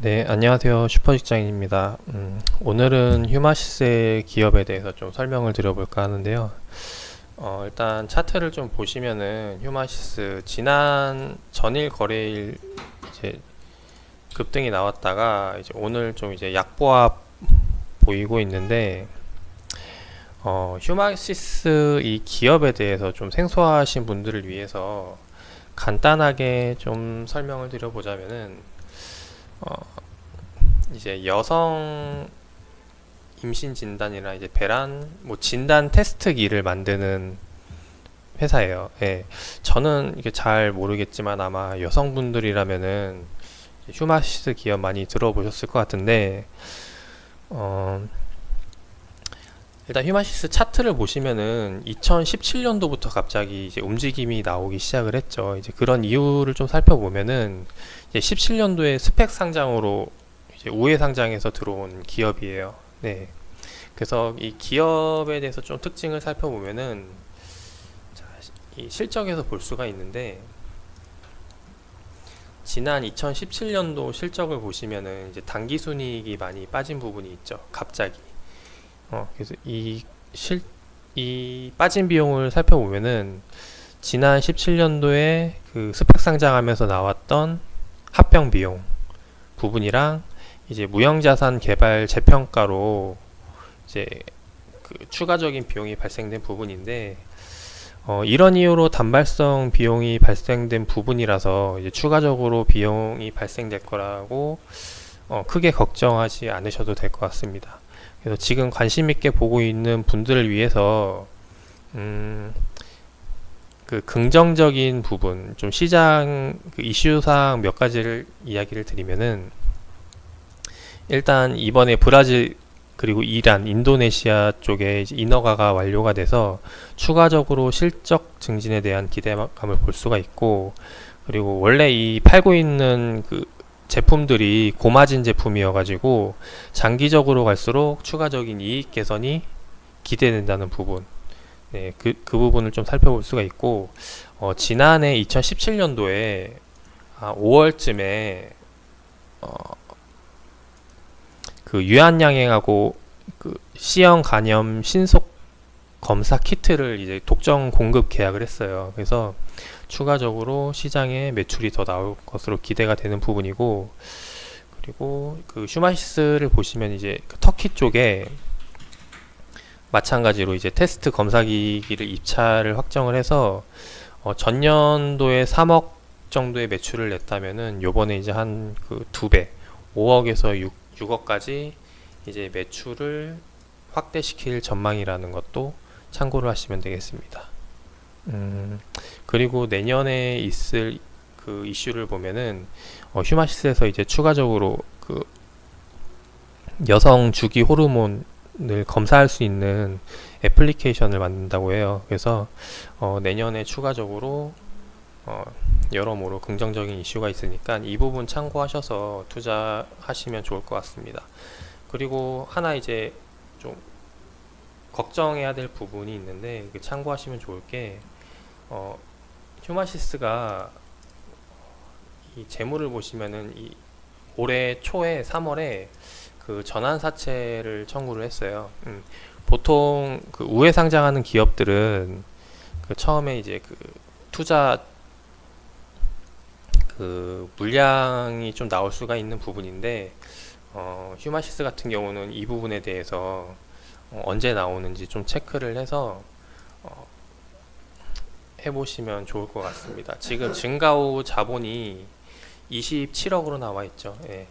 네, 안녕하세요. 슈퍼직장인입니다. 음, 오늘은 휴마시스의 기업에 대해서 좀 설명을 드려볼까 하는데요. 어, 일단 차트를 좀 보시면은 휴마시스 지난 전일 거래일 이제 급등이 나왔다가 이제 오늘 좀 이제 약보합 보이고 있는데 어, 휴마시스 이 기업에 대해서 좀 생소하신 분들을 위해서 간단하게 좀 설명을 드려보자면은 어, 이제 여성 임신 진단이나 이제 배란 뭐 진단 테스트기를 만드는 회사예요. 예. 저는 이게 잘 모르겠지만 아마 여성분들이라면은 휴마시스 기업 많이 들어보셨을 것 같은데 어, 일단 휴마시스 차트를 보시면은 2017년도부터 갑자기 이제 움직임이 나오기 시작을 했죠. 이제 그런 이유를 좀 살펴보면은 이제 17년도에 스펙 상장으로 이제 우회 상장에서 들어온 기업이에요. 네. 그래서 이 기업에 대해서 좀 특징을 살펴보면은 자, 이 실적에서 볼 수가 있는데 지난 2017년도 실적을 보시면은 이제 당기 순이익이 많이 빠진 부분이 있죠. 갑자기. 어, 그래서 이 실, 이 빠진 비용을 살펴보면은 지난 17년도에 그 스펙 상장하면서 나왔던 합병 비용 부분이랑 이제 무형자산 개발 재평가로 이제 그 추가적인 비용이 발생된 부분인데 어, 이런 이유로 단발성 비용이 발생된 부분이라서 이제 추가적으로 비용이 발생될 거라고 어, 크게 걱정하지 않으셔도 될 것 같습니다. 그래서 지금 관심 있게 보고 있는 분들을 위해서 음, 그 긍정적인 부분, 좀 시장 그 이슈상 몇 가지를 이야기를 드리면은 일단 이번에 브라질 그리고 이란, 인도네시아 쪽에 인허가가 완료가 돼서 추가적으로 실적 증진에 대한 기대감을 볼 수가 있고 그리고 원래 이 팔고 있는 그 제품들이 고마진 제품이어가지고 장기적으로 갈수록 추가적인 이익 개선이 기대된다는 부분. 네, 그, 그 부분을 좀 살펴볼 수가 있고, 어, 지난해 2017년도에, 아, 5월쯤에, 어, 그 유한양행하고 그 C형 간염 신속 검사 키트를 이제 독점 공급 계약을 했어요. 그래서 추가적으로 시장에 매출이 더 나올 것으로 기대가 되는 부분이고, 그리고 그 슈마시스를 보시면 이제 그 터키 쪽에 마찬가지로 이제 테스트 검사기기를 입찰을 확정을 해서 어, 전년도에 3억 정도의 매출을 냈다면은 요번에 이제 한 그 두 배, 5억에서 6, 6억까지 이제 매출을 확대시킬 전망이라는 것도 참고를 하시면 되겠습니다. 음, 그리고 내년에 있을 그 이슈를 보면은 어, 휴마시스에서 이제 추가적으로 그 여성 주기 호르몬을 검사할 수 있는 애플리케이션을 만든다고 해요. 그래서 어, 내년에 추가적으로 어, 여러모로 긍정적인 이슈가 있으니까 이 부분 참고하셔서 투자하시면 좋을 것 같습니다. 그리고 하나 이제 좀 걱정해야 될 부분이 있는데 그 참고하시면 좋을 게 어, 휴마시스가 이 재물을 보시면은 이 올해 초에 3월에 그 전환 사채를 청구를 했어요. 음, 보통 그 우회 상장하는 기업들은 그 처음에 이제 그 투자 그 물량이 좀 나올 수가 있는 부분인데 어, 휴마시스 같은 경우는 이 부분에 대해서 어, 언제 나오는지 좀 체크를 해서 어, 해보시면 좋을 것 같습니다. 지금 증가후 자본이 27억으로 나와 있죠. 예.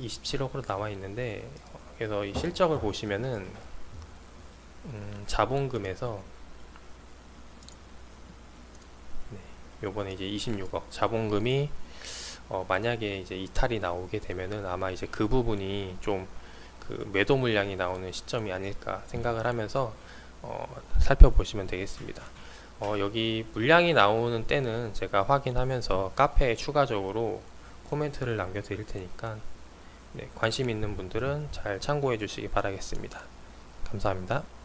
27억으로 나와 있는데 어, 그래서 이 실적을 보시면은 음, 자본금에서 네, 요번에 이제 26억 자본금이 어, 만약에 이제 이탈이 나오게 되면은 아마 이제 그 부분이 좀 그 매도 물량이 나오는 시점이 아닐까 생각을 하면서 어, 살펴보시면 되겠습니다. 어, 여기 물량이 나오는 때는 제가 확인하면서 카페에 추가적으로 코멘트를 남겨드릴 테니까 네, 관심 있는 분들은 잘 참고해 주시기 바라겠습니다. 감사합니다.